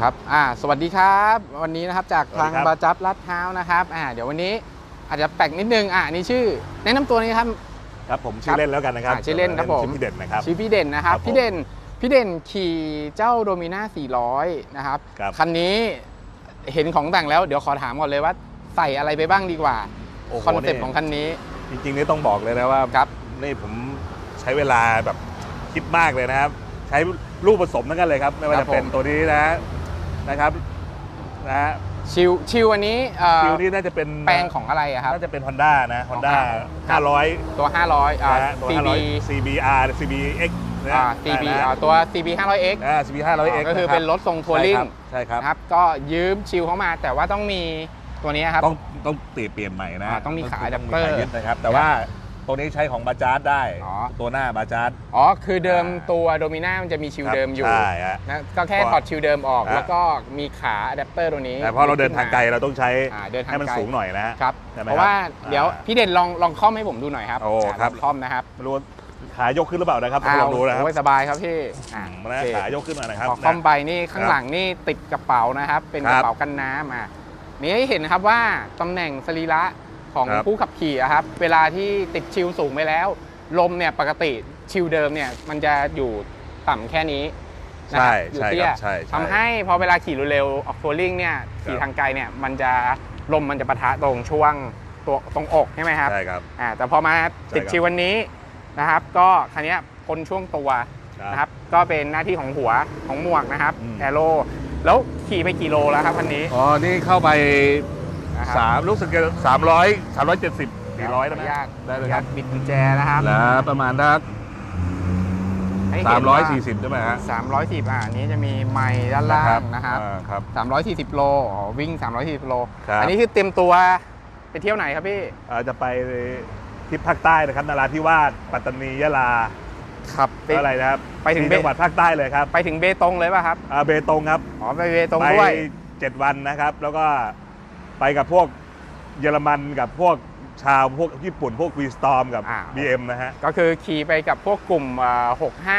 ครับอ่าสวัสดีครับ วันนี้นะครับจากสวัทาสงดีครับบาจับลัดเท้าวนะครับอ่าเดี๋ยววันนี้อาจจะแปลกนิดนึงอ่านี่ชื่อ แนะนำตัวนี้ครับครับผมชื่อเล่นแล้วกันนะครับอ่าชื่อเล่นครับผมชื่อพี่เด่นนะครับชื่อพี่เด่นนะครับครับผมพี่เด่นพี่เด่นขี่เจ้าโดมิน่า400 นะครับครับคันนี้เห็นของแต่งแล้วเดี๋ยวขอถามก่อนเลยว่าใส่อะไรไปบ้างดีกว่าโอ้โหคอนเซ็ปต์ของคันนี้ จริงๆนี่ต้องบอกเลยนะว่าครับนี่ผมใช้เวลาแบบคิดมากเลยนะครับ ใช้ลูกผสมทั้งนั้นเลยครับ ไม่ว่าครัจะบผมเป็นตัวนี้นะ นะครับนะฮะชิวชิวอันนี้เอ่อคิวนี่น่าจะเป็นแปลงของอะไรอะครับ น่าจะเป็น Honda นะ Honda ครับ 500ตัว 500อ่า นะฮะตัว CB 500 CBR CBX นะอ่า CB นะอ่าตัว CB 500X อ่า CB 500X ก็คือเป็นรถทรงทัวริงใช่ครับนะครับ ก็ยืมชิวเข้ามา แต่ว่าต้องมีตัวนี้ครับ ต้องต้องตีเปลี่ยนใหม่นะอ่าต้องมีขาต้องมี adapter ขายึดนะครับ แต่ว่า ตัวนี้ใช้ของบาจาร์ดได้อ๋อ ตัวหน้าบาจาร์ด อ๋อ คือเดิมอ่าตัวโดมิน่ามันจะมีชิวครับเดิมอยู่ใช่ฮะนะก็แค่เพราะถอดชิวเดิมออกอ่าแล้วก็มีขาอะแดปเตอร์ตัวนี้แต่พอเราเดินทางไกลเราต้องใช้อ่าเดินทางให้มันไกล สูงหน่อยนะฮะ ครับ ใช่ไหมเพราะว่าครับเดี๋ยวอ่าพี่เด่นลองลองคล่อมให้ผมดูหน่อยครับโอ้ครับลองคล่อมนะครับไม่รู้ว่าขายกขึ้นหรือเปล่านะครับต้องลองดูนะครับโอ้ยสบายครับพี่อ่าอืมโอนะเคขายกขึ้นมานะครับพอคล่อมนะ ไปนี่ข้างครับหลังนี่ติดกระเป๋านะครับ เป็นคกรับ ระเป๋ากันน้ำอะนี่ให้เห็นนะครับว่าตำแหน่งสรีระ ของครับ ผู้ขับขี่อะครับ เวลาที่ติดชิลสูงไปแล้ว ลมเนี่ยปกติชิลเดิมเนี่ยมันจะอยู่ต่ำแค่นี้นะคใช่รับอยู่ใช่เตี้คยรับใช่ใช่ ทำให้พอเวลาขี่เร็วๆออกทัวริงเนี่ยขี่ครับ ทางไกลเนี่ยมันจะลมมันจะปะทะตรงช่วงตัวตรงอกใช่ไหมครับ ใช่ครับ อ่าแต่พอมาติดใช่ครับ ชิววันนี้นะครับ ก็คันเนี้ยพ้นช่วงตัวครับนะครับก็เป็นหน้าที่ของหัวของหมวกนะครับอืม แอโร่แล้วขี่ไปกี่โลแล้วครับคันนี้อ๋อ นี่เข้าไป นะครับสามรู้สึกจะสามร้อยสามร้อยเจ็ดสิบสี่ร้อยขได้อไหอมนุญาตได้เลยขออนุคญารับตบิดกุญแจนะครับแล้วประมาณสักให้เห็สามนร้อยว่าสี่สิบใช่ไหมฮะ340อ่าอันนี้จะมีไมค์ด้านล่างนะครับอ่าครับ340โลอ๋อวิ่ง340โลครับอันี้คือเตรียมตัวไปเที่ยวไหนครับพี่อ่าจะไปที่ภาคใต้นะครับนราธิวาสปัตตานียะลาครับไปอะไรนะครับ ไปถึงสี่เบจังหวัดภาคใต้เลยครับ ไปถึงเบตงเลยป่ะครับอ่าเบตงครับอ๋อไปเบตงไปด้วยเจ็ดวันนะครับ แล้วก็ ไปกับพวกเยอรมันกับพวกชาวพวกญี่ปุ่นพวกวีสตอมกับ อ่า BM นะฮะก็คือขี่ไปกับพวกกลุ่มเอ่อ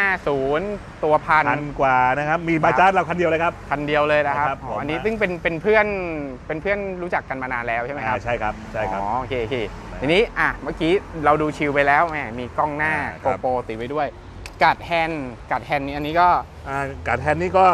650 ตัวพัน พันกว่านะครับ มีบาจาร์ดเราคันเดียวเลยครับ คันเดียวเลยนะครับครับอ๋อผมอันนี้ซึ่งเป็นเป็นเพื่อนเป็นเพื่อนรู้จักกันมานานแล้วใช่ไหมครับอ่าใช่ครับใช่ครับ อ๋อโอเคโอเคทีนี้อะเมื่อกี้เราดูชิลไปแล้วแหมมีกล้องหน้าอ่าคโกรับ โปรติดไว้ด้วย กัดแฮนด์กัดแฮนด์นี้อันนี้ก็ อ่าการแทนนี่ก็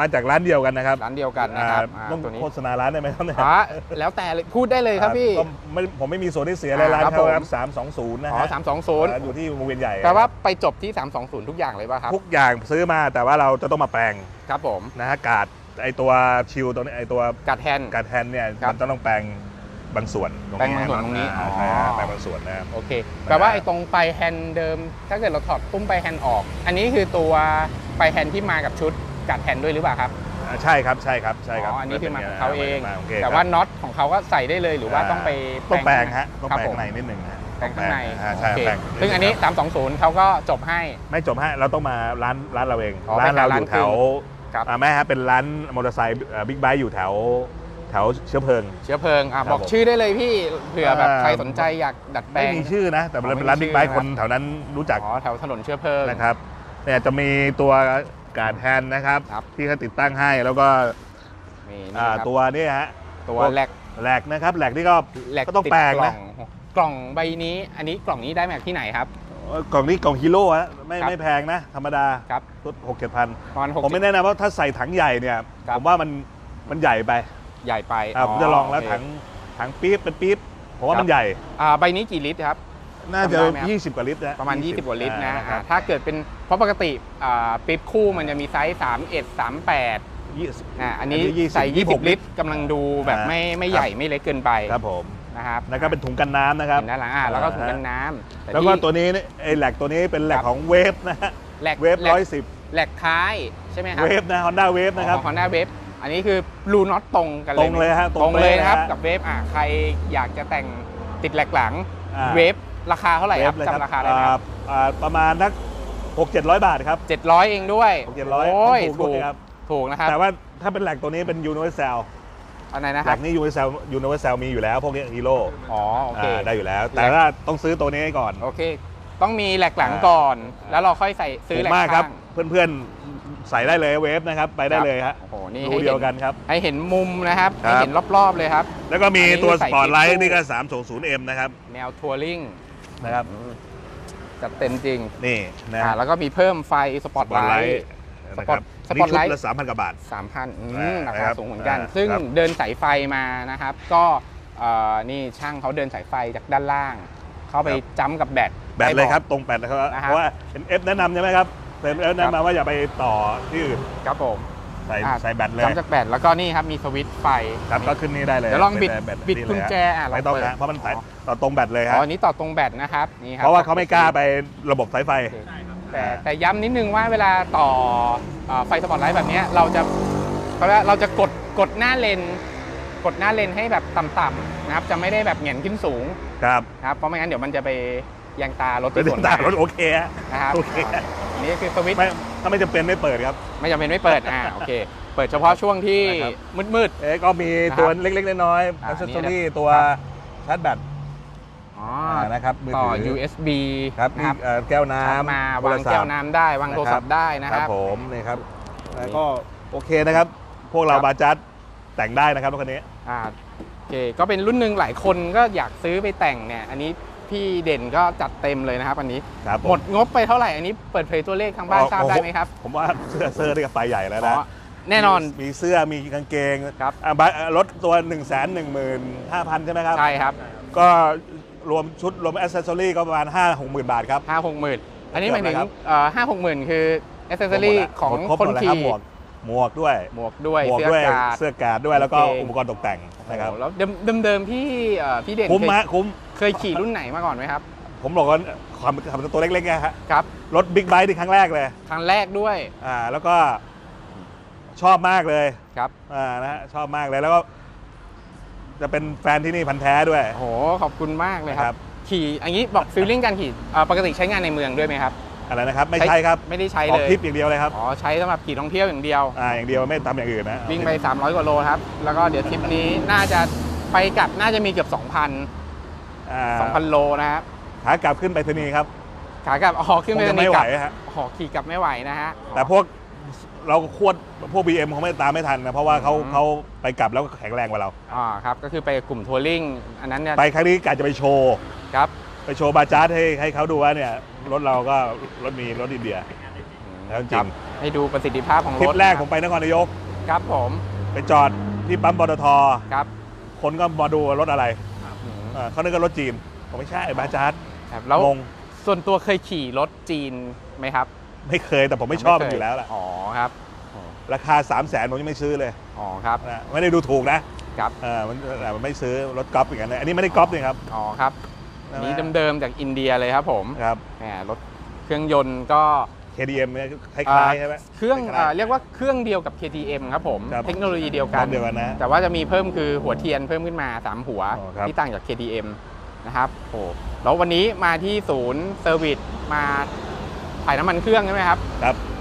มาจากร้านเดียวกันนะครับร้านเดียวกันนะครับอ่าอ่าต้องตัวนี้โฆษณาร้านได้ไหมครับเนี่ยอ๋อแล้วแต่เลยพูดได้เลยครับพี่ ก็ไม่ผมไม่มีส่วนที่เสียเลยอ่าร้านครับเขาผมครับสามสองศูนย์นะอ๋อฮะสามสองศูนย์อ่าอยู่ที่วงเวียนใหญ่แปลว่าไปจบที่ 320 ทุกอย่างเลยป่ะครับ ทุกอย่างซื้อมาแต่ว่าเราจะต้องมาแปลงครับผม นะฮะกาดไอตัวชิลตัวนี้ไอตัวกัดแฮนด์ การแทนเนี่ยครับมันต้องแปลงบางส่วนตรงนี้แปลงบางส่วนตรงนี้าอ๋อใช่ฮะแปลงบางส่วนนะครับ โอเค แปลว่าไอ้ตรงไปแฮนด์เดิม ถ้าเกิดเราถอดตุ้มไปแฮนด์ออก อันนี้คือตัวไปแฮนด์ที่มากับชุด กัดแฮนด์ด้วยหรือเปล่าครับอ่าใช่ครับใช่ครับใช่ครับอ๋ออันนี้คือมาของเขาเองมาโคแต่ครับว่าน็อตของเขาก็ใส่ได้เลยหรือว่าต้องไปต้องแปลงข้าฮะต้องครับแปลงผมข้างในนิดหนึ่งฮะแปลงข้างในอ่าใช่โอเคแปลงซึ่งอันนี้ 320เขาก็จบให้ ไม่จบฮะเราต้องมาร้านร้านเราเองอ๋อร้านเราไปหาอยู่แถวครับ อ่าไม่ฮะเป็นร้านมอเตอร์ไซค์บิ๊กไบค์อยู่แถวแถวเชื้อเพลิง เชื้อเพลิงอะครับบอกผมชื่อได้เลยพี่เผื่อแบบอ่าใครสนใจอยากดัดแปลไม่ง มีชื่อนะ แต่อ๋อเป็นร้านไม่มีบิ๊กไบค์ชื่คอนะครับ นแถวนั้นรู้จักอ๋อแถวถนนเชื้อเพลิง นะครับเนี่ยจะมีตัว การแทนนะครับ ครับ ที่เขาติดตั้งให้แล้วก็นี่อ่านะครับตัวนี้ฮะตัวพวกแหลกแหลกนะครับแหลกนี่ก็ แหลกก็ต้องติดแปลงกล่นะองกล่องใบนี้ อันนี้กล่องนี้ได้มาจากที่ไหนครับกล่องนี้กล่องฮีโร่ฮะไม่ครับ ไม่แพงนะ ธรรมดาครับรถหกเจ็ดพันประมาณหก ผมไม่แนะนำว่าถ้าใส่ถังใหญ่เนี่ย ครับ ผมว่ามันมันใหญ่ไปใหญ่ไปอ่าผมจะลองแล้วโเค ถังถังปี๊บเป็นปี๊บผมว่าครับ มันใหญ่ อ่าใบนี้กี่ลิตรครับ น่าจะจำได้ไหมครับ 20 กว่าลิตรนะประมาณ 20กว่าลิตรนะอ่าคอ่ารับถ้าเกิดเป็นเพราะปกติอ่าปิ๊บคู่มันจะมีไซส์31 38ยี่สิบอ่าอันนี้อันนี้20ใส่26 20ลิตรกำลังดูแบบอ่าไม่ไม่ครับใหญ่ไม่เล็กเกินไปครับผมนะครับแล้วก็เป็นถุงกันน้ำนะครับ เห็นด้านหลังอ่าแล้วก็ถุงกันน้ำแต่แล้วก็ที่ ตัวนี้เนี่ยไอ้แหลกตัวนี้เป็นแหลคกรับ ของเวฟนะฮะแหลกเวฟแหลกร้อยสิบแหลกท้ายใช่ไหมครับเวฟนะฮอนด้าเวฟนะครับ ของ Honda Wave อันนี้คือรูน็อตตรงกันเลยตรงเลยฮะตตรรงงเลยเป๊ะนะครับนะฮะกับเวฟอะใครอยากจะแต่งติดแหลกหลังอ่า เวฟ ราคาเท่าไหร่ครับวฟเลยจำราคาได้ไหมครับอ่าอ่าประมาณนักหกเจ็ดร้อยบาทครับเจ็ดร้อยเองด้วยหกเจ็ดร้อยโอ้ยถูถูกกด้วยครับถูกนะครับแต่ว่าถ้าเป็นแหลกตัวนี้เป็นยูนิเวอร์แซลอันไหนนะแหคลรับกนี้ยูนิเวอร์แซลยูนิเวอร์แซลมีอยู่แล้ว พวกนี้ฮีโร่อ๋อโอเคได้อยู่แล้วแหลแต่กว่าต้องซื้อตัวนี้ให้ก่อนโอเค ต้องมีแหลกหลังอ่าก่อนอ่าแล้วเราค่อยใส่ซื้อถูแหลกกมากครัข้าบงเพื่อนใส่ได้เลยเวฟนะครับไปได้เลยฮะโอ้โหนี่รูให้เดีเห็ยวนกันครับให้เห็นมุมนะครับครับให้เห็นรอบๆเลยครับ แล้วก็มีอันนี้ตัวใส่สปอร์ตไลกิ๊ท์บนี่ก็ 320M นะครับแนวทัวริง นะครับจัดเต็มจริงนี่นะอ่าแล้วก็มีเพิ่มไฟสปอตไลท์นะครัสปอร์ตอันนี้ชุไลดท์ละ3,000กว่าบาทสามพันอ่ารานะคคารับสูงเหมือนกันอ่าซึ่งครับเดินสายไฟมานะครับ ก็เอ่อนี่ช่างเขาเดินสายไฟจากด้านล่าง เข้าไปจ้ำกับแบตแบตเลยครับ ตรงแบตนะครับนะครับเพราะว่าเป็น F แนะนำใช่ไหมครับเป็น F แนะนำว่าอย่าไปต่อที่อื่นครับผม ใส่อ่าใส่แบตเลยจ้ำจากแบตแล้วก็นี่ครับมีสวิตช์ไฟครับก็ขึ้นนี่ได้เลยเดี๋ยวลองบิดเป็นแบตบิดนี่กุญเลยฮะแจอะลองไม่ต้องเปิดนะเพราะมันสายต่อตรงแบตเลยอ๋ฮะออันนี้ต่อตรงแบตนะครับนี่ครัเพราะว่าเขาไม่กล้าไประบบสายไฟ แต่แต่ย้ำนิดนึงว่าเวลาต่อเอ่อไฟสปอตไลท์แบบเนี้ยเราจะเขาเรียกว่าเราจะกดกดหน้าเลนกดหน้าเลนให้แบบต่ำๆนะครับจะไม่ได้แบบเหงียนขึ้นสูงครับนะครับเพราะไม่งั้นเดี๋ยวมันจะไปแยงตารถเป็นที่สวนตามารถโอเคฮะนะครับโอเค อ่าอันนี้คือสวิตช์ไม่ถ้าไม่จำเป็นไม่เปิดครับ ไม่จำเป็นไม่เปิด อ่า โอเค เปิดเฉพาะช่วงที่นะครับ มืด เอ๊ะก็มีตัวนะครับเล็กๆ น้อยๆอ่าอัซเซสนี่ซอนะรี่ตัวครับชาร์จแบตๆ อ๋อนะครับมือต่อ ถือ USB ครับนะนี่ครับเอ่อแก้วชาร์จน้ำมาโทวารงศัพท์ แก้วน้ำได้ วางโทรศัพท์ได้นะคครัรับ บผมนี่ครับนี่แล้วก็โอเคนะครับ พวกเราครับ บาจัดแต่งได้นะครับรถคันนี้ อ่าโอเค ก็เป็นรุ่นหนึ่งหลายคนก็อยากซื้อไปแต่งเนี่ย อันนี้ พี่เด่นก็จัดเต็มเลยนะครับอันนี้ ครับผหมดงบไปเท่าไหร่อันนี้เปิดเผยตัวเลขทางบ้านทราบได้ไหมครับผมว่าเสื้อเสื้อนี่ก็ไปใหญ่แล้วอ๋นะอแน่นอน มีมีเสื้อมีกางเกงครับ อะบะเอ่อรถตัว1 1 5 0 0 0ใช่ไหมครับ ใช่ครับก็รวมชุดรวมอ c เซสซอรี่ก็ประมาณ5 6 0 0 0 0บาทครับ ห้าหกหมื่นอันนี้หมายถึงเกือบแล้วครับเอ่อห้าหกหมื่นคืออ c เซสซอรี่ของหมดครบคนหมดแล้วขี่รับหมวก หมวกด้วยหมวกด้วยหมวกเสื้อด้วยกาด เสื้อการ์ดด้วยแล้วก็กางเกง อุปกรณ์ตกแต่งนะครับโอ้โหแล้วเดิมเดิมเดิมพี่เอ่อพี่เด่นคุ้มเคยฮะคุ้ม เคยขี่รุ่นไหนมาก่อนไหมครับผมบอกว่าความความตัวเล็กๆไงฮะครับ รถบิ๊กไบค์ที่ครั้งแรกเลยครั้งแรกด้วยอ่าแล้วก็ชอบมากเลยครับอ่านะฮะชอบมากเลยแล้วก็ จะเป็นแฟนที่นี่พันธุ์แท้ด้วย โอ้โหขอบคุณมากเลยคครัรับ บ ขี่อันนี้บอกฟีลลิ่งการขี่เอ่อปกติใช้งานในเมืองด้วยไหมครับ อะไรนะครับไม่ใช่ครับไม่ได้ใช้ออกเลยทริปอย่างเดียวเลยครับอ๋อใช้สำหรับขี่ท่องเที่ยวอย่างเดียว อ่าอย่างเดียวไม่ทำอย่างอื่นนะวิ่งไป 300 กว่าโลครับ แล้วก็เดี๋ยวทริปนี้น่าจะไปกลับน่าจะมีเกือบ 2,000 อ่า2,000 โลนะครับขากลับขึ้นไปทนีย์ครับขากลับอ๋อขึ้นคไปงจะตรงไม่นี้ไหกวลับฮะอ๋อขี่กลับไม่ไหวนะฮะ แต่พวกเราควดพวก BM เขาไม่ตามไม่ทันนะเพราะว่าเขาอืม เขาไปกลับแล้วก็แข็งแรงกว่าเราอ๋อครับก็คือไปกับกลุ่มทัวริงอันนั้นเนี่ยไปครั้งนี้กะจะไปโชว์ ครับ ไปโชว์บาจาร์ดให้ให้เขาดูว่าเนี่ยรถเราก็รถมีรถอินเดียแล้วจริงคบให้ดูประสิทธิภาพของทริรปถแรกนะผมไปนครนายกครับผมไปจอดที่ปั๊มปตทครับ คนก็มาดูว่ารถอะไรอืมอ่าเขานึกว่ารถจีนผมไม่ใช่บาจาร์ดครับแล้วงงส่วนตัวเคยขี่รถจีนไหมครับ ไม่เคยแต่ผมไม่ชอบมันอยู่แล้วแหละอ๋อครับราคา3 0 0แสนผมยังไม่ซื้อเลย อ๋อครับนะไม่ได้ดูถูกนะครับ เออมันแต่มันไม่ซื้อรถกอล์ฟอย่างนั้นเลยอันนี้ไม่ได้กอล์ฟเลยครับ อ๋อครับอั นนี้เดิมๆจากอินเดียเลยครับผมครับแหมรถเครื่องยนต์ก็ KDM เนี่ยคล้ายๆใช่ไหมเครื่องคล้ายๆอ่าเรียกว่าเครื่องเดียวกับ KTM ครับผมครับเทคโนโลยีเดียวพกัร้อนมเดียวกันนะแต่ว่าจะมีเพิ่มคือหัวเทียนเพิ่มขึ้นมา 3 หัวอ๋อครับที่ต่างจาก KTM นะครับโอ้แล้ววันนี้มาที่ศูนย์เซอร์วิสมาถ่ายน้ำมันเครื่องใช่ไหมครับครับครับ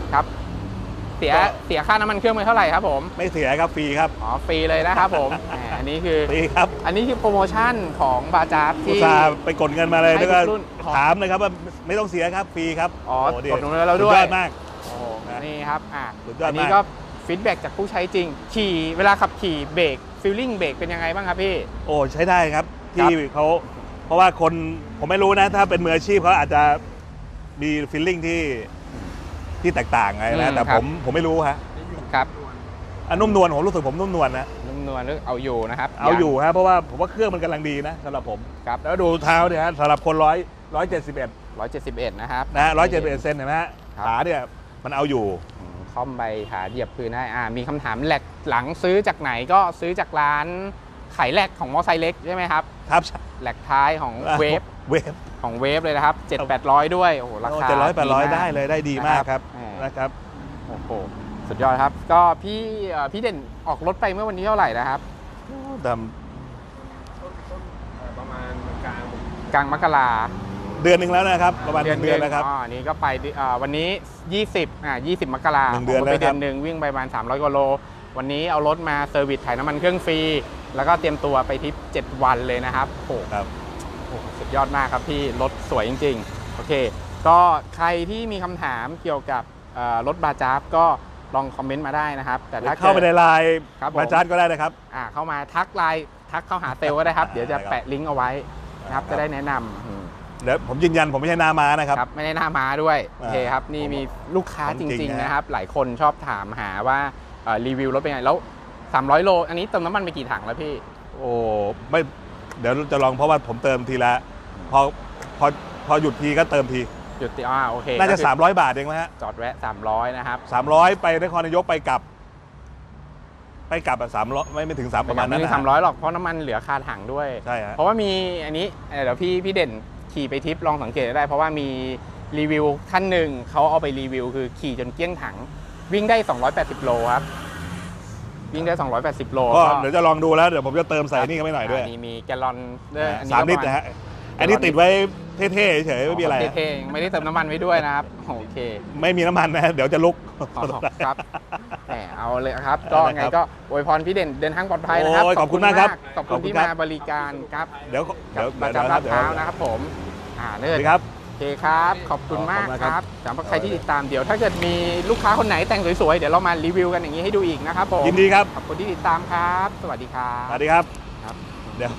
เสียก็เสียค่าน้ำมันเครื่องไปเท่าไหร่ครับผมไม่เสียครับฟรีครับ อ๋อฟรีเลยนะครับผมแหมอันนี้คือฟรีครับ อันนี้คือโปรโมชั่นของบาจาร์อุตที่ ส่าห์ไปกดเงินมาเลยให้แล้วก็รุ่นของถามเลยครับว่าไม่ต้องเสียครับฟรีครับอ๋อโดีกดลงแล้วด้วย สุดยอดมาก โอ้โหนะนี่ครับอะสุดยอดอันนี้มากก็ฟีดแบ็กจากผู้ใช้จริง ขี่เวลาขับขี่เบรกฟิลลิ่งเบรกเป็นยังไงบ้างครับพี่ โอ้ใช้ได้ครับครับที่เขาเพราะว่าคนผมไม่รู้นะ ถ้าเป็นมืออาชีพเขาอาจจะมีฟีลลิ่งที่ ที่แตกต่างไงอืนะมแต่ครัผบมผมไม่รู้ฮะครับอันนุ่มนวลผมรู้สึกผมนุ่มนวลนะนุ่มนวลหรือเอาอยู่นะครับ เอาอยู่ฮะเพราะว่าผมว่าเครื่องมันกำลังดีนะสำหรับผมครับแล้วดูเท้าเนี่ยฮะสำหรับคนร้อยร้อยเจ็ดสิบเอ็ด171นะครับนะร้อยเจ็ดสิบเอ็ดเซนเห็นไหมฮะครับขาเนี่ยมันเอาอยู่อืมคล่อมใบขาเหยียบพื้นได้อ่ามีคำถามแหลกหลังซื้อจากไหนก็ซื้อจากร้านขายแหลกของมอไซค์เล็กใช่ไหมครับครับแหลกท้ายของเวฟเวฟของเวฟเลยนะครับ7 800ด้วยโอ้โหราคาเจ็ดร้อยแปดร้อยมากได้เลยได้ดีมากครับแหม นะครับโอ้โหสุดยอดครับ ก็พี่เอ่อพี่เด่นออกรถไปเมื่อวันนี้เท่าไหร่นะครับแต่ประมาณกลางกลางมกราเดือนหนึ่งแล้วนะครับ ประมาณหนึ่งเดือนแล้วครับ อ๋ออันนี้ก็ไปเอ่อวันนี้ 20อ่า20 มกราหนึ่งเดือนผมก็ไปแล้วครับเดือนหนึ่งวิ่งไปประมาณ 300กว่าโล วันนี้เอารถมาเซอร์วิสถ่ายน้ำมันเครื่องฟรี แล้วก็เตรียมตัวไปทริป 7 วันเลยนะครับโอ้โห ครับ โอ้โหสุดยอดมากครับพี่ รถสวยจริง ๆ โอเค ก็ใครที่มีคำถามเกี่ยวกับเอ่อ รถบาจาร์ก็ลองคอมเมนต์มาได้นะครับ แต่หรือถ้าเข้าไปในกิดไลน์ครับผมมาชาร์จก็ได้นะครับอ่าเข้ามาทักไลน์ทักเข้าหาเซลล์ก็ได้ครับ เดี๋ยวจะได้ครับแปะลิงก์เอาไว้นะครับครับจะได้แนะนำอืมเดี๋ยวผมยืนยันผมไม่ใช่หนามานะครับครับไม่ได้หน้าม้าด้วยโอเคครับนี่ผมมีลูกค้าของจจริงริงนะๆนะครับ หลายคนชอบถามหาว่าเอ่อรีวิวรถเป็นไงแล้ว 300 โล อันนี้เติมน้ำมันไปกี่ถังแล้วพี่ โอ้ไม่เดี๋ยวจะลองเพราะว่าผมเติมทีละพอพอพอหยุดทีก็เติมที จุดติอ่าโอเคน่าจะก็คือ300 บาทเองนะฮะจอดแวะ 300 นะครับ 300 ไปนครนายกไปกลับ ไปกลับอะสามร้อยไม่ไม่ถึงสามประมาณไม่นั้นถึนะงสามร้อยหรอกเพราะน้ำมันเหลือคาถังด้วย ใช่ฮะเพราะว่ามีอันนี้เอ่อเดี๋ยวพี่พี่เด่นขี่ไปทริปลองสังเกตได้ เพราะว่ามีรีวิวท่านหนึ่งเขาเอาไปรีวิว คือขี่จนเกลี้ยงถัง วิ่งได้ 280 โลครับวิ่งได้ 280 โลก็เดี๋ยวจะลองดูแล้วเดี๋ยวผมจะเติมใส่นี่ก็ไม่หน่อยด้วยนี่มีแกลลอนด้วยอันนี้สามก็ลิตรปนะมาณฮะ อันนี้ติดไว้ เท่ๆเฉยๆไม่มีอะไรเท่ๆไม่ได้เติมน้ำมันไว้ด้วยนะครับโอเค ไม่มีน้ำมันนะเดี๋ยวจะลุกอ๋อครับแหมเอาเลยครับ ก็เอาเลยไงครับก็อวยพรพี่เด่นเดินทางปลอดภัยนะครับโอ้ยขอบคุณมากครับขอบคุณขอบคุณที่ครับมาบริการครับ เดี๋ยวกัเดี๋ยวบประเดี๋ยวจำลาดเดี๋ยวพร้าวนะครับผมอ่าสเนิวัร์สดดีครับโอเคครับ ขอบคุณมากขอบคุณมากคครัรับบสำหรับใครที่ติดตามเดี๋ยว ถ้าเกิดมีลูกค้าคนไหนแต่งสวยๆ เดี๋ยวเรามารีวิวกันอย่างนี้ให้ดูอีกนะครับผมยินดีครับขอบคุณที่ติดตามครับ สวัสดีครับสวัสดีครับครับเดี๋ยว